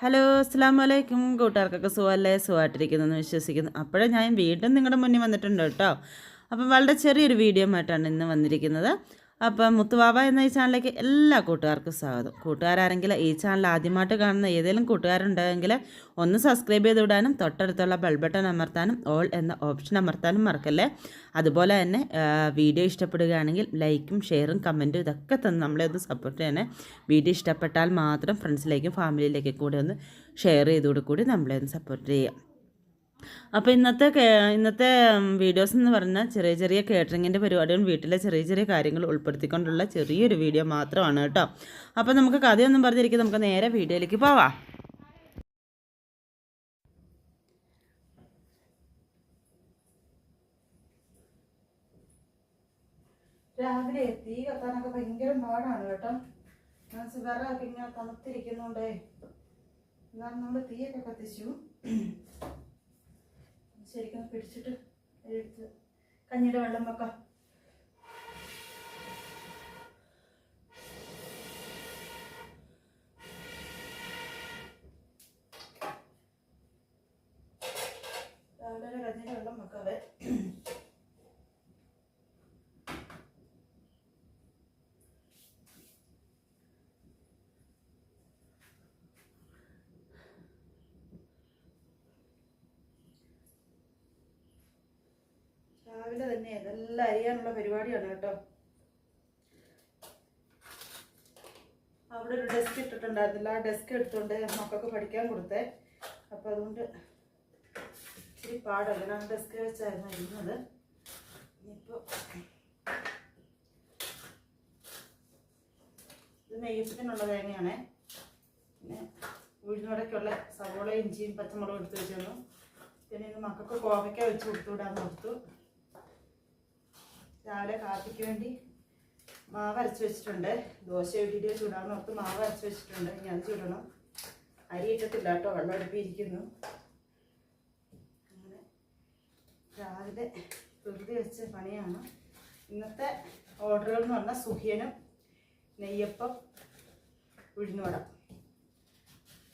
Hello അസ്സാം വലൈക്കും കൂട്ടുകാർക്കൊക്കെ സുഖമല്ലേ? സുഖമായിട്ടിരിക്കുന്നു എന്ന് വിശ്വസിക്കുന്നു. അപ്പോഴേ ഞാൻ വീണ്ടും നിങ്ങളുടെ മുന്നിൽ വന്നിട്ടുണ്ട് കേട്ടോ. അപ്പം വളരെ ചെറിയൊരു വീഡിയോ ആയിട്ടാണ് ഇന്ന് വന്നിരിക്കുന്നത്. അപ്പം മുത്തുവാവ എന്ന ഈ ചാനലിലേക്ക് എല്ലാ കൂട്ടുകാർക്കും സ്വാഗതം. കൂട്ടുകാരാരെങ്കിലും ഈ ചാനൽ ആദ്യമായിട്ട് കാണുന്ന ഏതെങ്കിലും കൂട്ടുകാരുണ്ടെങ്കിൽ ഒന്ന് സബ്സ്ക്രൈബ് ചെയ്ത് വിടാനും തൊട്ടടുത്തുള്ള ബെൽ ബട്ടൺ അമർത്താനും ഓൾ എന്ന ഓപ്ഷൻ അമർത്താനും മറക്കല്ലേ? അതുപോലെ തന്നെ വീഡിയോ ഇഷ്ടപ്പെടുകയാണെങ്കിൽ ലൈക്കും ഷെയറും കമന്റും ഇതൊക്കെ തന്നെ നമ്മളെ ഒന്ന് സപ്പോർട്ട് ചെയ്യണേ. വീഡിയോ ഇഷ്ടപ്പെട്ടാൽ മാത്രം ഫ്രണ്ട്സിലേക്കും ഫാമിലിയിലേക്കും കൂടി ഒന്ന് ഷെയർ ചെയ്തുകൂടി കൂടി നമ്മളെ ഒന്ന് സപ്പോർട്ട് ചെയ്യാം. അപ്പോൾ ഇന്നത്തെ ഇന്നത്തെ വീഡിയോസ് എന്ന് പറഞ്ഞാൽ ചെറിയ ചെറിയ കേറ്ററിങ്ങിന്റെ പരിപാടികളും വീട്ടിലെ ചെറിയ ചെറിയ കാര്യങ്ങൾ ഉൾപ്പെടുത്തിക്കൊണ്ടുള്ള ചെറിയൊരു വീഡിയോ മാത്രമാണ് കേട്ടോ. അപ്പോൾ നമുക്ക് കഥയൊന്നും പറഞ്ഞിരിക്കും നമുക്ക് നേരെ വീഡിയോയിലേക്ക് പോവാം. രാവിലെ തീ കത്താനൊക്കെ ഭയങ്കര പാടാണ് കേട്ടോ. ഞാൻ സുഖറാക്കി ഇങ്ങനെ തണുത്തിരിക്കുന്നുണ്ടേ. എന്നാലും നമ്മൾ തീയൊക്കെ കത്തിച്ചു. ശരിക്കും പിടിച്ചിട്ട് എടുത്ത് കഞ്ഞിയുടെ വെള്ളം വെക്കാം രാവിലെ ഒരു കഞ്ഞിയുടെ വെള്ളം വെക്കാവേ രാവിലെ തന്നെ ഇതെല്ലാം അരിയാനുള്ള പരിപാടിയാണ് കേട്ടോ. അവിടെ ഒരു ഡെസ്ക് ഇട്ടിട്ടുണ്ടായിരുന്നില്ല. ആ ഡെസ്ക് എടുത്തുകൊണ്ട് മക്കൾക്ക് പഠിക്കാൻ കൊടുത്തേ. അപ്പോൾ അതുകൊണ്ട് ഇച്ചിരി പാടല്ല? ഞാൻ ഡെസ്ക് വെച്ചായിരുന്നു ഇരുന്നത് ഇനിയിപ്പോൾ ഇത് നെയ്യപ്പത്തിനുള്ള തേങ്ങയാണേ. പിന്നെ വീടിനോടൊക്കെയുള്ള സവോള ഇഞ്ചിയും പച്ചമുളകും എടുത്ത് വെച്ചിരുന്നു. പിന്നെ ഇത് മക്കൾക്ക് കോവയ്ക്ക വെച്ച് കൊടുത്തു വിടാൻ കൊടുത്തു രാവിലെ കാപ്പിക്ക് വേണ്ടി മാവ് അരച്ച് വെച്ചിട്ടുണ്ട്. ദോശ ഇട്ടിട്ട് ചൂടാന്ന് ഓർത്ത് മാവ് അരച്ച് വെച്ചിട്ടുണ്ട്. ഇനി അത് ചൂടണം. അരി ഇട്ടിട്ടില്ല കേട്ടോ വെള്ളം അടുപ്പിയിരിക്കുന്നു അങ്ങനെ രാവിലെ ധൃതി വെച്ച പണിയാണ്. ഇന്നത്തെ ഓർഡറുകൾ എന്ന് പറഞ്ഞാൽ സുഖിയനും നെയ്യപ്പം ഉഴുന്നുവട.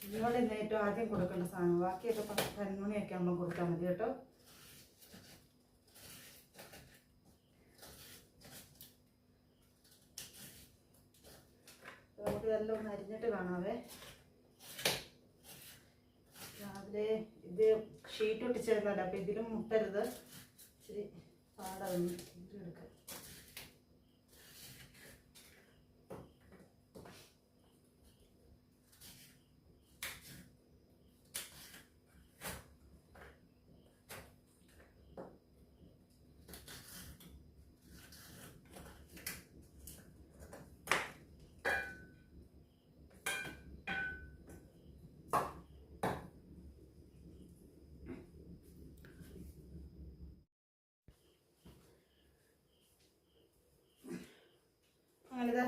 ഉഴുന്നുവട ഇന്ന് ഏറ്റവും ആദ്യം കൊടുക്കേണ്ട സാധനം. ബാക്കിയൊക്കെ പത്ത് പതിനൊന്ന് മണിയൊക്കെ ആകുമ്പോൾ കൊടുത്താൽ മതി കേട്ടോ. നമുക്ക് ഇതെല്ലാം ഒന്ന് അരിഞ്ഞിട്ട് കാണാവേ. രാവിലെ ഇത് ഷീറ്റ് ഒട്ടിച്ചിരുന്നല്ലോ അപ്പം ഇതിലും മുട്ടരുത്. ഇച്ചിരി പാടാവുന്നു എടുക്കാം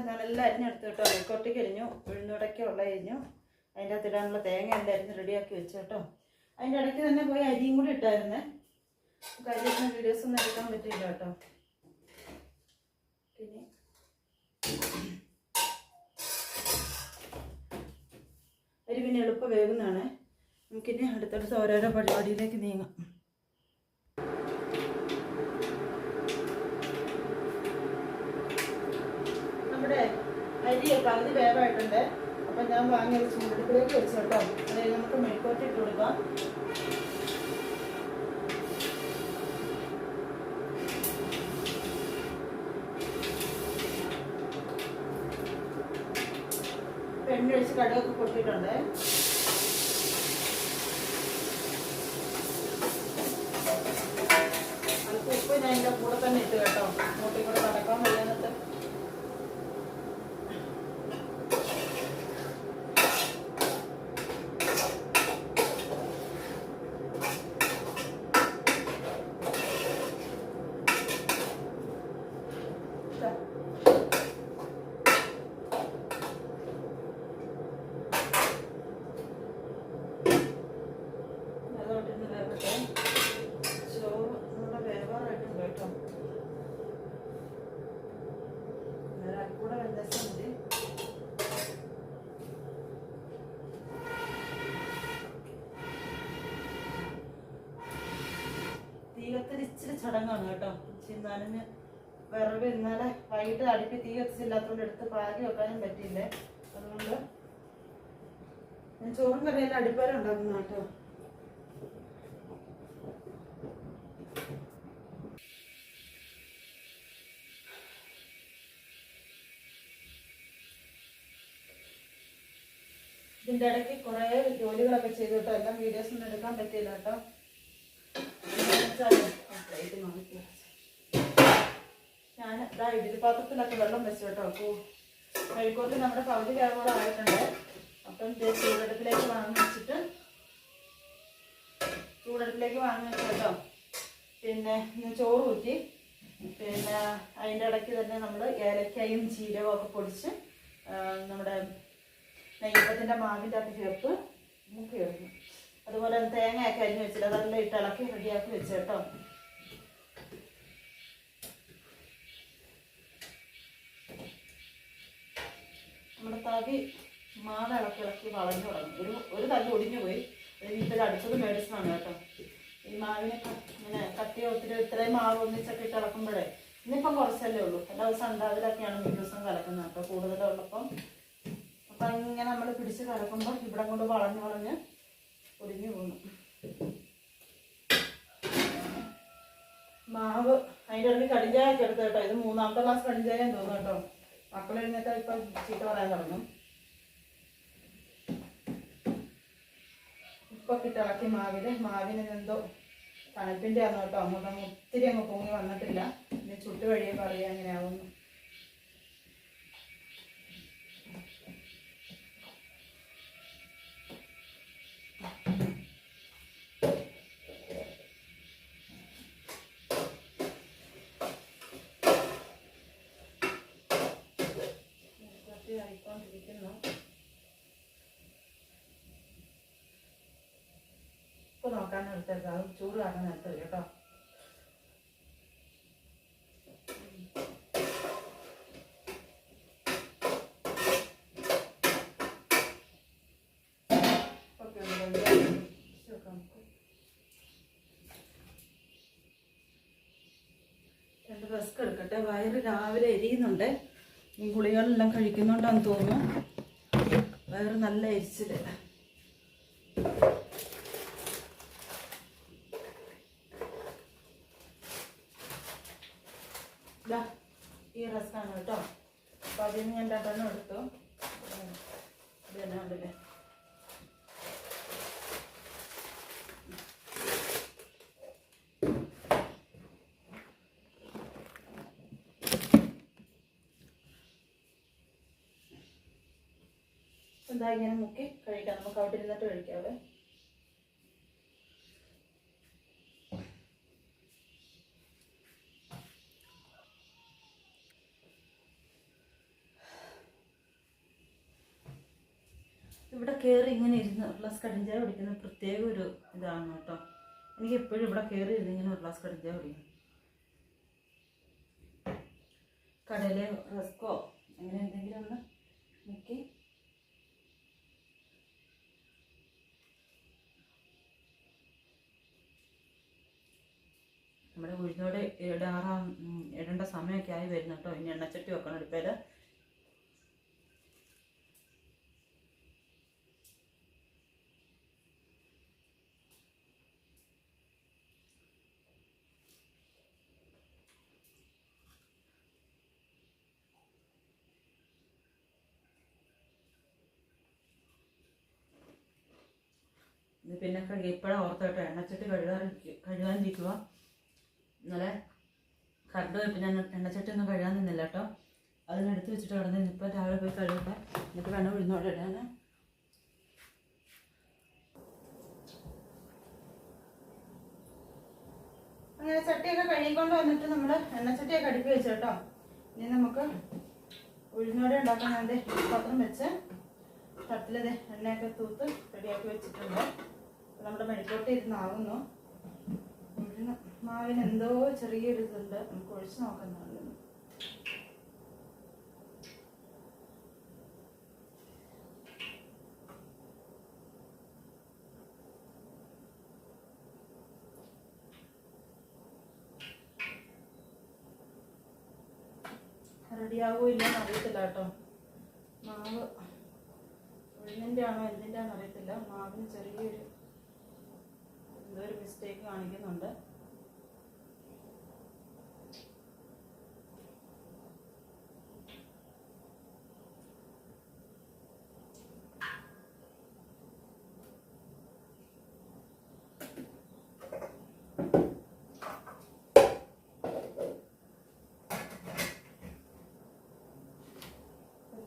അങ്ങനെ എല്ലാം അരിഞ്ഞ് അരിഞ്ഞെടുത്ത് കേട്ടോ. കൊട്ടിക്ക് അരിഞ്ഞു ഉഴുന്നുടയ്ക്കുള്ള അരിഞ്ഞു അതിന്റെ അകത്ത് ഇടാനുള്ള തേങ്ങ എല്ലാം അരിഞ്ഞ് റെഡിയാക്കി വെച്ചു കേട്ടോ. അതിന്റെ ഇടയ്ക്ക് തന്നെ പോയി അരിയും കൂടി ഇട്ടായിരുന്നേ. നമുക്ക് അരിയുന്ന വീഡിയോസ് ഒന്നും എടുക്കാൻ പറ്റില്ല കേട്ടോ. പിന്നെ അരി പിന്നെ എളുപ്പം വേകുന്നതാണ് നമുക്കിനി അടുത്തടുത്ത് ഓരോരോ പരിപാടിയിലേക്ക് നീങ്ങാം നമ്മുടെ അരി പകുതി വേവായിട്ടുണ്ട്. അപ്പം ഞാൻ വാങ്ങി വെച്ച് ചൂടുപ്പിലേക്ക് വെച്ചു അതായത് നമുക്ക് മെഴുക്കോട്ട് ഇട്ട് കൊടുക്കാം. എണ്ണ ഒഴിച്ച് കടുകൊക്കെ പൊട്ടിയിട്ടുണ്ട്. కూడా వెళ్ళేస్తుంది തീയൊക്കെ ഇച്ചിരി ചടങ്ങാണ് കേട്ടോ. ചിന്നാനിന് വിറവ് ഇന്നലെ വൈകിട്ട് അടുപ്പിൽ തീ കത്തിച്ചില്ലാത്തതുകൊണ്ട് എടുത്ത് പാകി വെക്കാനും പറ്റിയില്ലേ? അതുകൊണ്ട് ഞാൻ ചോറും കറിയെല്ലാം അടിപ്പാരം ഉണ്ടാക്കുന്നു കേട്ടോ. ഇതിന്റെ ഇടയ്ക്ക് കുറേ ജോലികളൊക്കെ ചെയ്തു കേട്ടോ എല്ലാം വീഡിയോസ് ഒന്നും എടുക്കാൻ പറ്റിയില്ല കേട്ടോ. ഞാൻ ഇതാ ഇഡലി പാത്രത്തിലൊക്കെ വെള്ളം വെച്ചു കേട്ടോ. അപ്പോൾ മെഴുക്കോട്ട് നമ്മുടെ പകുതി വേവോടെ ആയിട്ടുണ്ട്. അപ്പം ചൂടെടുപ്പിലേക്ക് വാങ്ങി വെച്ചിട്ട് ചൂടെടുപ്പിലേക്ക് വാങ്ങി വെച്ചു കേട്ടോ. പിന്നെ ചോറ് ഊറ്റി. പിന്നെ അതിന്റെ ഇടയ്ക്ക് തന്നെ നമ്മൾ ഏലക്കായും ജീരകവും ഒക്കെ പൊടിച്ച് നമ്മുടെ നെയ്യപ്പത്തിന്റെ മാവിന്റെ അത് ചേർത്ത് മുക്കി വെക്കും അതുപോലെ തേങ്ങയൊക്കെ അരിഞ്ഞ് വെച്ചിട്ട് അതെല്ലാം ഇട്ട് ഇളക്കി റെഡിയാക്കി വെച്ചേട്ടോ. നമ്മുടെ തവി മാവ് ഇളക്കി ഇളക്കി വളഞ്ഞു തുടങ്ങി. ഒരു ഒരു തല്ല് ഒടിഞ്ഞു പോയി. വീട്ടിൽ അടുത്തത് മേടിച്ചതാണ് കേട്ടോ. ഈ മാവിനെ ഇങ്ങനെ കത്തി ഒത്തിരി ഇത്രയും മാവ് ഒന്നിച്ചൊക്കെ ഇട്ട് ഇളക്കുമ്പോഴേ ഇന്നിപ്പം കുറച്ചല്ലേ ഉള്ളൂ. എല്ലാ ദിവസം ഉണ്ടാവിലൊക്കെയാണ് ഒരു ദിവസം കലക്കുന്നത്. അപ്പോൾ കൂടുതലുള്ളപ്പം അപ്പം ഇങ്ങനെ നമ്മൾ പിടിച്ച് കലക്കുമ്പോൾ ഇവിടെ കൊണ്ട് വളഞ്ഞ് വളഞ്ഞ് ഒടിഞ്ഞു പോകുന്നു മാവ് അതിന്റെ ഇടയ്ക്ക് കടിഞ്ചായ ഒക്കെ എടുത്ത് കേട്ടോ. ഇത് മൂന്നാമത്തെ ക്ലാസ് കടിഞ്ചായ തോന്നുന്നു കേട്ടോ. മക്കൾ എഴുന്നേറ്റാൽ ഇപ്പം ചീത്ത പറയാൻ തുടങ്ങും. ഇപ്പൊ കിട്ടിളക്കി മാവിൽ മാവിന്. എന്തോ തണുപ്പിന്റെ ആണോ കേട്ടോ. അങ്ങോട്ട് ഒത്തിരി അങ്ങ് പൊങ്ങി വന്നിട്ടില്ല. പിന്നെ ചുട്ടു വഴിയെ പറയാ അങ്ങനെയാവുന്നു ചപ്പാത്തി ആയിക്കൊണ്ടിരിക്കുന്നു. ഉപ്പ് നോക്കാൻ എടുത്തേക്കാം അത് ചൂട് കാണാൻ നിർത്തില്ല കേട്ടോ. രണ്ട് റസ്ക് എടുക്കട്ടെ. വയറ് രാവിലെ എരിയുന്നുണ്ട്. ഈ ഗുളികളെല്ലാം കഴിക്കുന്നുണ്ടാന്ന് തോന്നുന്നു. വേറെ നല്ല എരിച്ചിൽ. ഈ റസ്ക്കാണ് കേട്ടോ. അപ്പൊ അതിന് ഞാൻ രണ്ടെണ്ണം എടുത്തു. ഉം. ഇത് തന്നെ ഉണ്ടല്ലേ? എന്താ ഇങ്ങനെ മുക്കി കഴിക്കാം. നമുക്ക് അവിടെ ഇരുന്നിട്ട് കഴിക്കാവേ. ഇവിടെ കയറി ഇങ്ങനെ ഇരുന്ന് ഒരു ഗ്ലാസ് കടിഞ്ചായ കുടിക്കുന്ന പ്രത്യേക ഒരു ഇതാണ് കേട്ടോ. എനിക്ക് എപ്പോഴും ഇവിടെ കയറി ഇരുന്ന് ഇങ്ങനെ ഒരു ഗ്ലാസ് കടിഞ്ചായ കുടിക്കും. കടയിലെ റസ്കോ അങ്ങനെ എന്തെങ്കിലും ഒന്ന് മുക്കി നമ്മുടെ ഉഴുന്നോടെ ഇടാറാം ഇടേണ്ട സമയമൊക്കെ ആയി വരുന്നു കേട്ടോ. ഇനി എണ്ണച്ചട്ടി വെക്കണം അടുപ്പേൽ പിന്നെ കഴുകി ഇപ്പോഴാണ് ഓർത്തോട്ടോ എണ്ണച്ചട്ടി കഴുകാൻ കഴുകാനിരിക്കുക ഇന്നലെ കറണ്ട് പോയപ്പോൾ ഞാൻ എണ്ണച്ചട്ടി ഒന്നും കഴുകാൻ നിന്നില്ല കേട്ടോ. അതിനെടുത്ത് വെച്ചിട്ട് കിടന്ന് ഇപ്പം രാവിലെ പോയി കഴുകട്ടെ. എന്നിട്ട് വേണം ഉഴുന്നോടെ ഇടാൻ അങ്ങനെ ചട്ടിയൊക്കെ കഴുകിക്കൊണ്ട് വന്നിട്ട് നമ്മൾ എണ്ണച്ചട്ടിയൊക്കെ അടുപ്പി വെച്ചു കേട്ടോ. ഇനി നമുക്ക് ഉഴുന്നോടെ ഉണ്ടാക്കാൻ അതിന്റെ പാത്രം വെച്ച് തട്ടിലത് എണ്ണയൊക്കെ തൂത്ത് റെഡിയാക്കി വെച്ചിട്ടുണ്ട്. നമ്മുടെ മെഴുക്കോട്ട് ഇരുന്നാവുന്നു ഉഴുന്ന്. മാവിന് എന്തോ ചെറിയൊരു ഇതുണ്ട്. നമുക്ക് ഒഴിച്ചു നോക്കുന്നുണ്ട് റെഡിയാവോ ഇല്ലെന്ന് അറിയത്തില്ല കേട്ടോ. മാവ് ഉഴുന്നിന്റെ ആണോ എന്തിന്റെ ആണോ അറിയത്തില്ല. മാവിന് ചെറിയൊരു എന്തോ ഒരു മിസ്റ്റേക്ക് കാണിക്കുന്നുണ്ട്.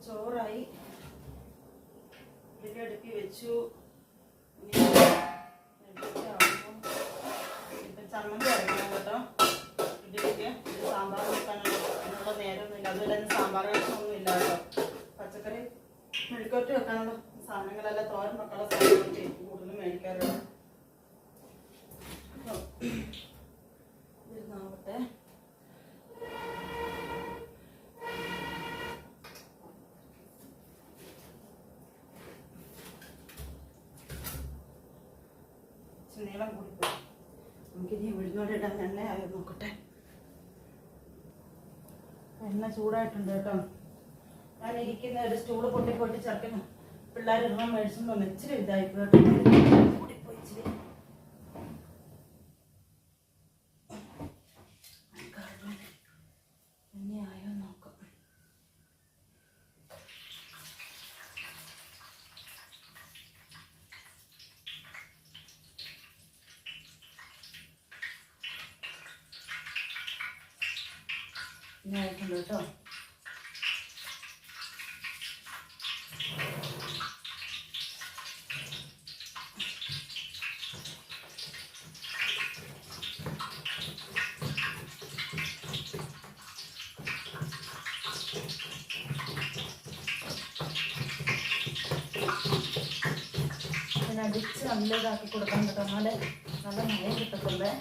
ചോറായി. ഇതിന്റെ അടുക്കി വെച്ചു. ഇപ്പം ചമ്മന്തി അരക്കണം കേട്ടോ. ഇഡ്ഡലിക്ക് സാമ്പാർ വെക്കാനുള്ള നേരമൊന്നുമില്ല. അതുപോലെ തന്നെ സാമ്പാർ ഇല്ല കേട്ടോ. പച്ചക്കറി മെഴുക്കോട്ട് വെക്കാനുള്ള സാധനങ്ങളെല്ലാം. തോരൻ വെക്കാനുള്ള സാധനങ്ങളൊക്കെ കൂടുതലും മേടിക്കാറുണ്ട് അപ്പോൾ ഇരുന്നാവട്ടെ ഇച്ചിരി നീളം കൂടിപ്പോയി നമുക്കിനി ഉഴുന്നോടെ എണ്ണ ആയത് നോക്കട്ടെ. എണ്ണ ചൂടായിട്ടുണ്ട് കേട്ടോ. ഞാൻ ഇരിക്കുന്ന ഒരു സ്റ്റൂൾ പൊട്ടി പൊട്ടി ചർക്കുന്നു പിള്ളേർ ഇറങ്ങാൻ മേടിച്ചു ഇച്ചിരി ഇതായിപ്പോ കേട്ടോ. കൂടിപ്പോയി ഇച്ചിരി എണ്ണ ആയോ നോക്കാം ഇനി ആയിട്ടുണ്ട് കേട്ടോ അടിച്ച് നല്ല ഇതാക്കി കൊടുക്കാൻ കേട്ടോ. നല്ല മയം കിട്ടത്തുള്ളേ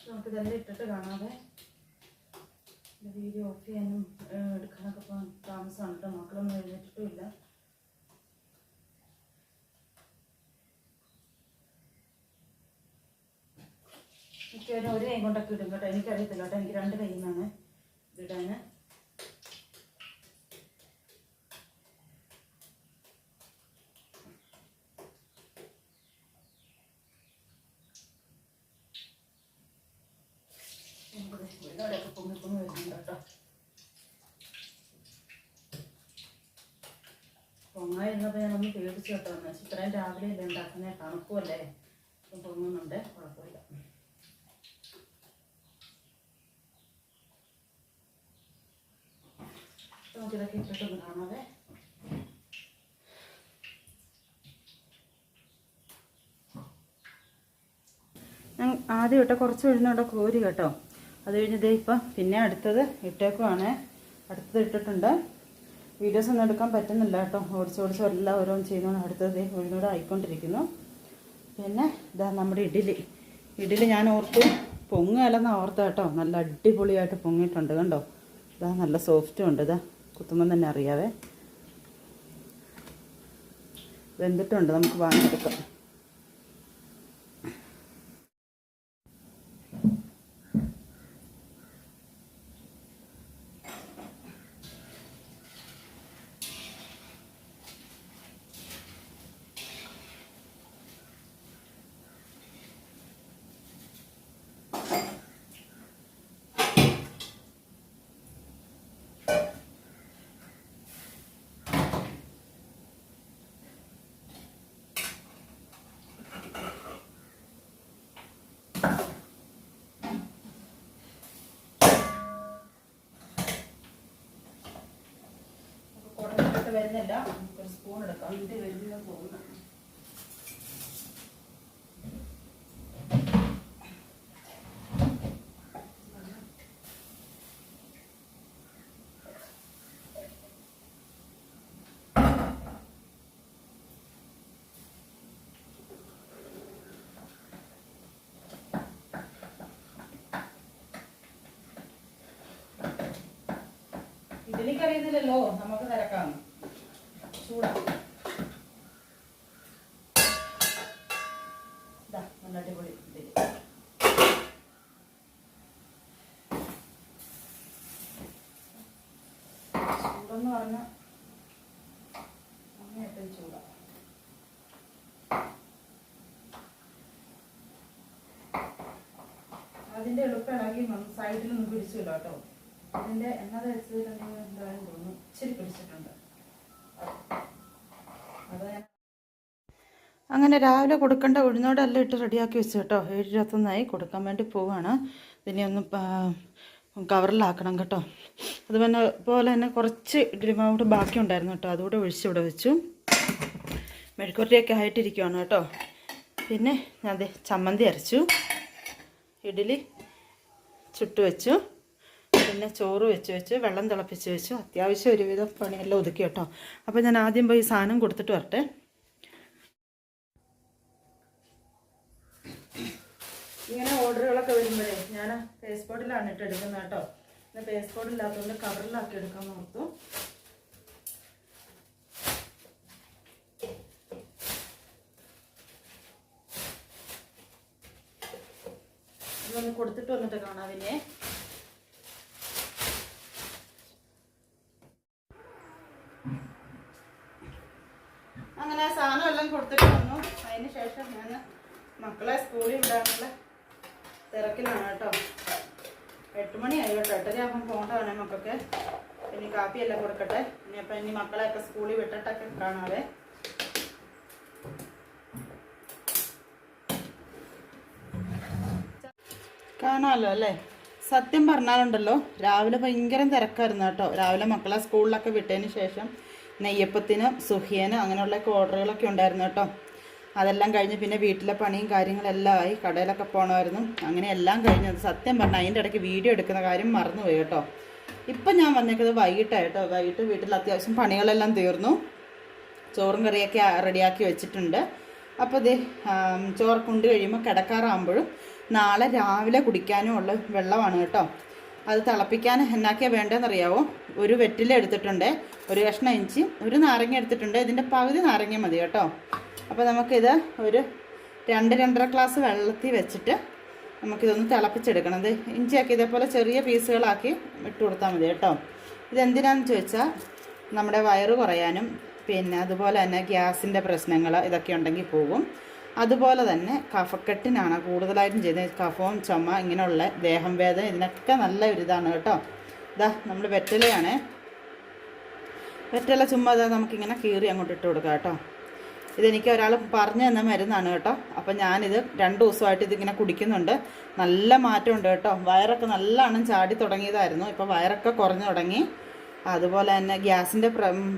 നമുക്ക് ഇതെല്ലാം ഇട്ടിട്ട് കാണാതെ വീഡിയോ ഓഫ് ചെയ്യാനും എടുക്കാനൊക്കെ താമസമാണ് കേട്ടോ. മക്കളൊന്നും എഴുന്നേറ്റിട്ടും ഇല്ല മിക്കവരും ഒരു കൈ കൊണ്ടൊക്കെ ഇടും കേട്ടോ. എനിക്കറിയത്തില്ല കേട്ടോ. എനിക്ക് രണ്ട് കൈ നിന്നാണ് ഇടാൻ ഇവിടെയൊക്കെ പൊങ്ങി പൊങ്ങി വരുന്നുണ്ട് കേട്ടോ പൊങ്ങായിരുന്നപ്പോൾ ഞാനൊന്ന് പേടിച്ചു കേട്ടോ. എന്ന് ഇത്രയും രാവിലെ അല്ലേ ഉണ്ടാക്കുന്നത് തണുക്കുമല്ലേ അപ്പം പൊങ്ങുന്നുണ്ട്. കുഴപ്പമില്ല. നമുക്കിതൊക്കെ ഇട്ടിട്ടൊന്ന് കാണാതെ ആദ്യം ഇട്ട കുറച്ച് ഉഴുന്നോടെ കോരി കേട്ടോ. അത് കഴിഞ്ഞതേ ഇപ്പം പിന്നെ അടുത്തത് ഇട്ടേക്കുവാണ്. അടുത്തത് ഇട്ടിട്ടുണ്ട്. വീഡിയോസ് ഒന്നും എടുക്കാൻ പറ്റുന്നില്ല കേട്ടോ. ഓടിച്ച് ഓടിച്ച് എല്ലാം ഓരോന്ന് ചെയ്യുന്നതാണ് അടുത്തത് ഉഴുന്നൂടെ ആയിക്കൊണ്ടിരിക്കുന്നു. പിന്നെ ഇതാ നമ്മുടെ ഇഡ്ഡലി. ഇഡ്ഡലി ഞാൻ ഓർത്ത് പൊങ്ങുകയല്ലെന്ന് ഓർത്ത കേട്ടോ. നല്ല അടിപൊളിയായിട്ട് പൊങ്ങിയിട്ടുണ്ട് കണ്ടോ? ഇതാ നല്ല സോഫ്റ്റും ഉണ്ട്. ഇതാ കുത്തുമ്പം തന്നെ അറിയാവേ. വെന്തിട്ടുണ്ട് നമുക്ക് വാങ്ങിയെടുക്കാം. വരുന്നില്ല. ഒരു സ്പൂൺ എടുക്കാം. ഇത് വരുന്ന തോന്നുന്നു ഇതിലേക്ക് അറിയുന്നില്ലല്ലോ. നമുക്ക് തിരക്കാം ചൂടാ. ദാ, നല്ല അടിപൊളി ഇഡ്ഡലി. ചൂടെന്ന് പറഞ്ഞ അങ്ങേയറ്റം ചൂടാ. അതിന്റെ എളുപ്പം സൈഡിലൊന്നും പിടിച്ചില്ല കേട്ടോ. അതിന്റെ എണ്ണ തേച്ചതിലെന്തെങ്കിലും എന്തായാലും തോന്നുന്നു. ഇച്ചിരി പിടിച്ചിട്ടുണ്ട് അത് ഞാൻ അങ്ങനെ രാവിലെ കൊടുക്കേണ്ട ഉഴുന്നോടെല്ലാം ഇട്ട് റെഡിയാക്കി വെച്ചു കേട്ടോ. ഏഴ് ഇരുപത്തൊന്നായി കൊടുക്കാൻ വേണ്ടി പോവാണ്. പിന്നെ ഒന്ന് കവറിലാക്കണം കേട്ടോ. അതുപോലെ പോലെ തന്നെ കുറച്ച് ഇഡ്ഡലി ബാക്കി ഉണ്ടായിരുന്നു കേട്ടോ. അതുകൂടെ ഒഴിച്ച് ഇവിടെ വെച്ചു. മെഴുക്കുരട്ടിയൊക്കെ ആയിട്ടിരിക്കുവാണ് കേട്ടോ. പിന്നെ ദേ ചമ്മന്തി അരച്ചു. ഇഡ്ഡലി ചുട്ട് വെച്ചു. പിന്നെ ചോറ് വെച്ച് വെച്ച്. വെള്ളം തിളപ്പിച്ച് വെച്ചു. അത്യാവശ്യം ഒരുവിധം പണിയെല്ലാം ഒതുക്കി കേട്ടോ. അപ്പോൾ ഞാൻ ആദ്യം പോയി സാധനം കൊടുത്തിട്ട് വരട്ടെ. ഇങ്ങനെ ഓർഡറുകളൊക്കെ വരുമ്പോഴേ ഞാൻ പേസ്പോർട്ടിലാണ് ഇട്ട് എടുക്കുന്നത് കേട്ടോ. പിന്നെ പേസ്പോർട്ട് ഇല്ലാത്തതുകൊണ്ട് കവറിലാക്കി എടുക്കാൻ ഓർത്തു ഇതൊന്ന് കൊടുത്തിട്ട് വന്നിട്ട് കാണാം പിന്നെ അങ്ങനെ സാധനം എല്ലാം കൊടുത്തിട്ട് വന്നു. അതിന് ശേഷം ഞാൻ മക്കളെ സ്കൂളിൽ വിടാനുള്ള തിരക്കിലാണ് കേട്ടോ. എട്ട് മണിയായി കേട്ടോ. എട്ടരയാകുമ്പോൾ പോകേണ്ടതാണ് മക്കൾക്ക്. ഇനി കാപ്പിയെല്ലാം കൊടുക്കട്ടെ. ഇനി അപ്പം ഇനി മക്കളെയൊക്കെ സ്കൂളിൽ വിട്ടിട്ടൊക്കെ കാണാവേ. കാണാമല്ലോ അല്ലേ? സത്യം പറഞ്ഞാലുണ്ടല്ലോ രാവിലെ ഭയങ്കര തിരക്കായിരുന്നു കേട്ടോ. രാവിലെ മക്കളെ സ്കൂളിലൊക്കെ വിട്ടതിന് ശേഷം നെയ്യപ്പത്തിന് സുഹിയന് അങ്ങനെയുള്ള ഓർഡറുകളൊക്കെ ഉണ്ടായിരുന്നു കേട്ടോ. അതെല്ലാം കഴിഞ്ഞ് പിന്നെ വീട്ടിലെ പണിയും കാര്യങ്ങളെല്ലാം ആയി കടയിലൊക്കെ പോകണമായിരുന്നു അങ്ങനെ എല്ലാം കഴിഞ്ഞു സത്യം പറഞ്ഞാൽ അതിന്റെ ഇടയ്ക്ക് വീഡിയോ എടുക്കുന്ന കാര്യം മറന്നുപോയി കേട്ടോ. ഇപ്പം ഞാൻ വന്നേക്കുന്നത് വൈകിട്ടായിട്ടോ വൈകിട്ട് വീട്ടിൽ അത്യാവശ്യം പണികളെല്ലാം തീർന്നു. ചോറും കറിയൊക്കെ റെഡിയാക്കി വെച്ചിട്ടുണ്ട്. അപ്പോൾ ഇത് ചോറ് കൊണ്ട് കഴിയുമ്പോൾ കിടക്കാറാകുമ്പോഴും നാളെ രാവിലെ കുടിക്കാനും ഉള്ള വെള്ളമാണ് കേട്ടോ. അത് തിളപ്പിക്കാൻ എന്നാക്കിയാൽ വേണ്ടതെന്നറിയാവോ? ഒരു വെറ്റില എടുത്തിട്ടുണ്ട്. ഒരു കഷ്ണം ഇഞ്ചി ഒരു നാരങ്ങ എടുത്തിട്ടുണ്ട്. ഇതിന്റെ പകുതി നാരങ്ങ മതി കേട്ടോ. അപ്പോൾ നമുക്കിത് ഒരു രണ്ട് രണ്ടര ഗ്ലാസ് വെള്ളത്തിൽ വെച്ചിട്ട് നമുക്കിതൊന്ന് തിളപ്പിച്ചെടുക്കണം. ഇത് ഇഞ്ചിയാക്കി ഇതേപോലെ ചെറിയ പീസുകളാക്കി ഇട്ട് കൊടുത്താൽ മതി കേട്ടോ. ഇതെന്തിനാണെന്ന് ചോദിച്ചാൽ നമ്മുടെ വയറ് കുറയാനും പിന്നെ അതുപോലെ തന്നെ ഗ്യാസിന്റെ പ്രശ്നങ്ങൾ ഇതൊക്കെ ഉണ്ടെങ്കിൽ പോകും. അതുപോലെ തന്നെ കഫക്കെട്ടിനാണ് കൂടുതലായിട്ടും ചെയ്യുന്നത്. കഫവും ചുമ ഇങ്ങനെയുള്ള ദേഹം വേദന ഇതിനൊക്കെ നല്ല ഒരിതാണ് കേട്ടോ. ഇതാ നമ്മൾ വെറ്റിലയാണ്. വെറ്റില ചുമ്മാ നമുക്കിങ്ങനെ കീറി അങ്ങോട്ട് ഇട്ട് കൊടുക്കാം കേട്ടോ. ഇതെനിക്ക് ഒരാൾ പറഞ്ഞു തന്ന മരുന്നാണ് കേട്ടോ. അപ്പം ഞാനിത് രണ്ട് ദിവസമായിട്ട് ഇതിങ്ങനെ കുടിക്കുന്നുണ്ട്. നല്ല മാറ്റമുണ്ട് കേട്ടോ. വയറൊക്കെ നല്ലോണം ചാടി തുടങ്ങിയതായിരുന്നു. ഇപ്പോൾ വയറൊക്കെ കുറഞ്ഞു തുടങ്ങി. അതുപോലെ തന്നെ ഗ്യാസിന്റെ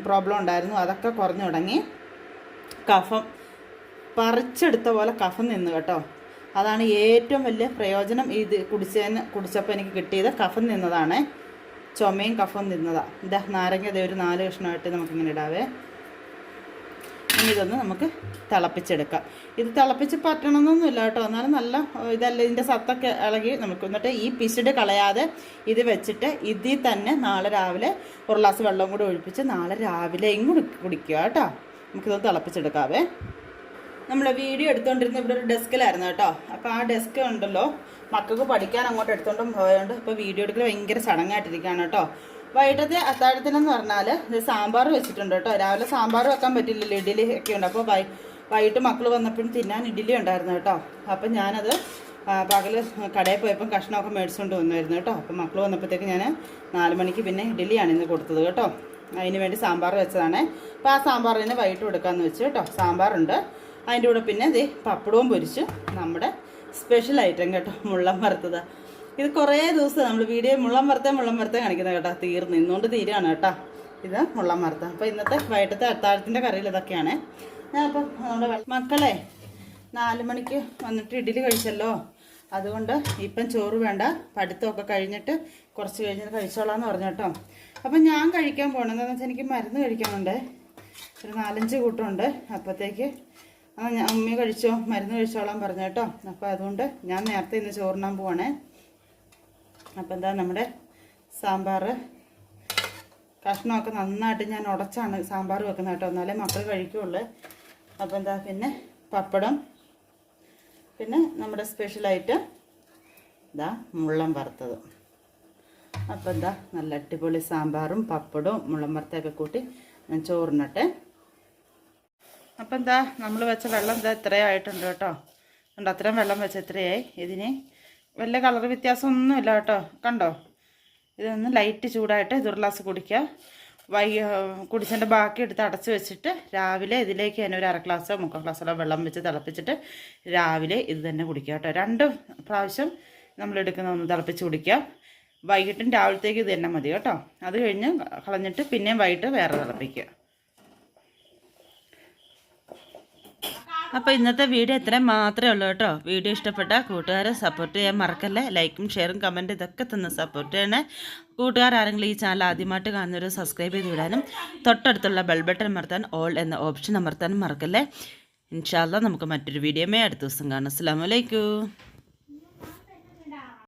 പ്രോബ്ലം ഉണ്ടായിരുന്നു. അതൊക്കെ കുറഞ്ഞു തുടങ്ങി. കഫം പറിച്ചെടുത്ത പോലെ കഫം നിന്ന് കേട്ടോ. അതാണ് ഏറ്റവും വലിയ പ്രയോജനം ഇത് കുടിച്ചതിന് കുടിച്ചപ്പോൾ എനിക്ക് കിട്ടിയത്. കഫം നിന്നതാണ്. ചുമയും കഫം നിന്നതാണ് ഇതാ നാരങ്ങ ഒരു നാല് കഷ്ണമായിട്ട് നമുക്കിങ്ങനെ ഇടാവേ. ഇതൊന്ന് നമുക്ക് തിളപ്പിച്ചെടുക്കാം. ഇത് തിളപ്പിച്ച് പറ്റണമെന്നൊന്നുമില്ല കേട്ടോ. എന്നാലും നല്ല ഇതല്ല ഇതിന്റെ സത്തൊക്കെ ഇളകി നമുക്ക് എന്നിട്ട് ഈ പിശിട് കളയാതെ ഇത് വെച്ചിട്ട് ഇതിൽ തന്നെ നാളെ രാവിലെ ഒരു ഗ്ലാസ് വെള്ളം കൂടി ഒഴിപ്പിച്ച് നാളെ രാവിലെ കൂടി കുടിക്കുക കേട്ടോ. നമുക്കിതൊന്ന് തിളപ്പിച്ചെടുക്കാവേ. നമ്മൾ വീഡിയോ എടുത്തുകൊണ്ടിരുന്ന ഇവിടെ ഒരു ഡെസ്കിലായിരുന്നു കേട്ടോ. അപ്പോൾ ആ ഡെസ്ക് ഉണ്ടല്ലോ. മക്കൾക്ക് പഠിക്കാൻ അങ്ങോട്ട് എടുത്തുകൊണ്ടും പോയതുകൊണ്ട് ഇപ്പോൾ വീഡിയോ എടുക്കൽ ഭയങ്കര ചടങ്ങായിട്ടിരിക്കുകയാണ് കേട്ടോ. വൈകിട്ടത്തെ അത്താഴത്തിനെന്ന് പറഞ്ഞാൽ ഇത് സാമ്പാർ വെച്ചിട്ടുണ്ട് കേട്ടോ. രാവിലെ സാമ്പാർ വെക്കാൻ പറ്റില്ലല്ലോ ഇഡ്ഡലി ഒക്കെ ഉണ്ട്. അപ്പോൾ വൈ വൈകിട്ട് മക്കൾ വന്നപ്പോഴും തിന്നാൻ ഇഡ്ഡലി ഉണ്ടായിരുന്നു കേട്ടോ. അപ്പം ഞാനത് പകൽ കടയിൽ പോയപ്പം കഷ്ണമൊക്കെ മേടിച്ചുകൊണ്ട് വന്നായിരുന്നു കേട്ടോ. അപ്പം മക്കൾ വന്നപ്പോഴത്തേക്ക് ഞാൻ നാല് മണിക്ക് പിന്നെ ഇഡ്ഡലിയാണ് ഇന്ന് കൊടുത്തത് കേട്ടോ. അതിന് വേണ്ടി സാമ്പാർ വെച്ചതാണേ. അപ്പോൾ ആ സാമ്പാർ തന്നെ വൈകിട്ട് കൊടുക്കാമെന്ന് വെച്ചു കേട്ടോ. സാമ്പാറുണ്ട്. അതിന്റെ കൂടെ പിന്നെ ഇത് പപ്പടവും പൊരിച്ചു നമ്മുടെ സ്പെഷ്യൽ ഐറ്റം കേട്ടോ മുള്ളം വറുത്തത്. ഇത് കുറേ ദിവസം നമ്മൾ വീഡിയോ മുള്ളം വറുത്തേ മുള്ളം വറുത്തേ കാണിക്കുന്നത് കേട്ടോ തീർന്ന്. ഇന്നുകൊണ്ട് തീരുകയാണ് കേട്ടോ. ഇത് മുള്ളം വറുത്ത. അപ്പോൾ ഇന്നത്തെ വൈകിട്ടത്തെ അത്താഴത്തിന്റെ കറിയിൽ ഇതൊക്കെയാണ്. ഞാൻ അപ്പം നമ്മുടെ മക്കളെ നാല് മണിക്ക് വന്നിട്ട് ഇഡ്ഡലി കഴിച്ചല്ലോ. അതുകൊണ്ട് ഇപ്പം ചോറ് വേണ്ട പഠിത്തമൊക്കെ കഴിഞ്ഞിട്ട് കുറച്ച് കഴിഞ്ഞിട്ട് കഴിച്ചോളാന്ന് പറഞ്ഞു കേട്ടോ. അപ്പം ഞാൻ കഴിക്കാൻ പോകണമെന്ന് വെച്ചാൽ എനിക്ക് മരുന്ന് കഴിക്കാനുണ്ട്. ഒരു നാലഞ്ച് കൂട്ടമുണ്ട്. അപ്പോഴത്തേക്ക് ആ ഞാൻ ഉമ്മി കഴിച്ചോ മരുന്ന് കഴിച്ചോളാൻ പറഞ്ഞു കേട്ടോ. അപ്പോൾ അതുകൊണ്ട് ഞാൻ നേരത്തെ ഇന്ന് ചോറിനാൻ പോവാണേ. അപ്പോൾ എന്താ നമ്മുടെ സാമ്പാർ കഷ്ണമൊക്കെ നന്നായിട്ട് ഞാൻ ഉടച്ചാണ് സാമ്പാർ വെക്കുന്നത് കേട്ടോ. എന്നാലേ മക്കൾ കഴിക്കുള്ളൂ. അപ്പോൾ എന്താ പിന്നെ പപ്പടം പിന്നെ നമ്മുടെ സ്പെഷ്യലായിട്ട് ഇതാ മുള്ളം വറുത്തത്. അപ്പോൾ എന്താ നല്ല അടിപൊളി സാമ്പാറും പപ്പടവും മുള്ളം വറുത്തൊക്കെ കൂട്ടി ഞാൻ ചോറിനട്ടെ. അപ്പം എന്താ നമ്മൾ വെച്ച വെള്ളം എന്താ ഇത്രയായിട്ടുണ്ട് കേട്ടോ. അത്രയും വെള്ളം വെച്ച ഇത്രയായി. ഇതിന് വലിയ കളർ വ്യത്യാസമൊന്നുമില്ല കേട്ടോ. കണ്ടോ? ഇതൊന്ന് ലൈറ്റ് ചൂടായിട്ട് ഇത് ഗ്ലാസ് കുടിക്കുക. വൈ കുടിച്ചതിന്റെ ബാക്കി എടുത്ത് അടച്ച് വെച്ചിട്ട് രാവിലെ ഇതിലേക്ക് തന്നെ ഒരു അര ഗ്ലാസ്സോ മുക്കാൽ ഗ്ലാസ്സോ വെള്ളം വെച്ച് തിളപ്പിച്ചിട്ട് രാവിലെ ഇത് തന്നെ കുടിക്കുക കേട്ടോ. രണ്ട് പ്രാവശ്യം നമ്മൾ എടുക്കുന്ന ഒന്ന് തിളപ്പിച്ച് കുടിക്കുക. വൈകിട്ടും രാവിലത്തേക്ക് ഇത് തന്നെ മതി കേട്ടോ. അത് കഴിഞ്ഞ് കളഞ്ഞിട്ട് പിന്നെയും വൈകിട്ട് വേറെ തിളപ്പിക്കുക. അപ്പോൾ ഇന്നത്തെ വീഡിയോ ഇത്രയും മാത്രമേ ഉള്ളൂ കേട്ടോ. വീഡിയോ ഇഷ്ടപ്പെട്ട കൂട്ടുകാരെ സപ്പോർട്ട് ചെയ്യാൻ മറക്കല്ലേ. ലൈക്കും ഷെയറും കമന്റ് ഇതൊക്കെ തന്ന് സപ്പോർട്ട് ചെയ്യണേ. കൂട്ടുകാർ ആരെങ്കിലും ഈ ചാനൽ ആദ്യമായിട്ട് കാണുന്നവർ സബ്സ്ക്രൈബ് ചെയ്ത് വിടാനും തൊട്ടടുത്തുള്ള ബെൽ ബട്ടൺ അമർത്താൻ ഓൾ എന്ന ഓപ്ഷൻ അമർത്താനും മറക്കല്ലേ. ഇൻഷാല്ല നമുക്ക് മറ്റൊരു വീഡിയോമേ അടുത്ത ദിവസം കാണാം. അസ്സാം വലൈക്കും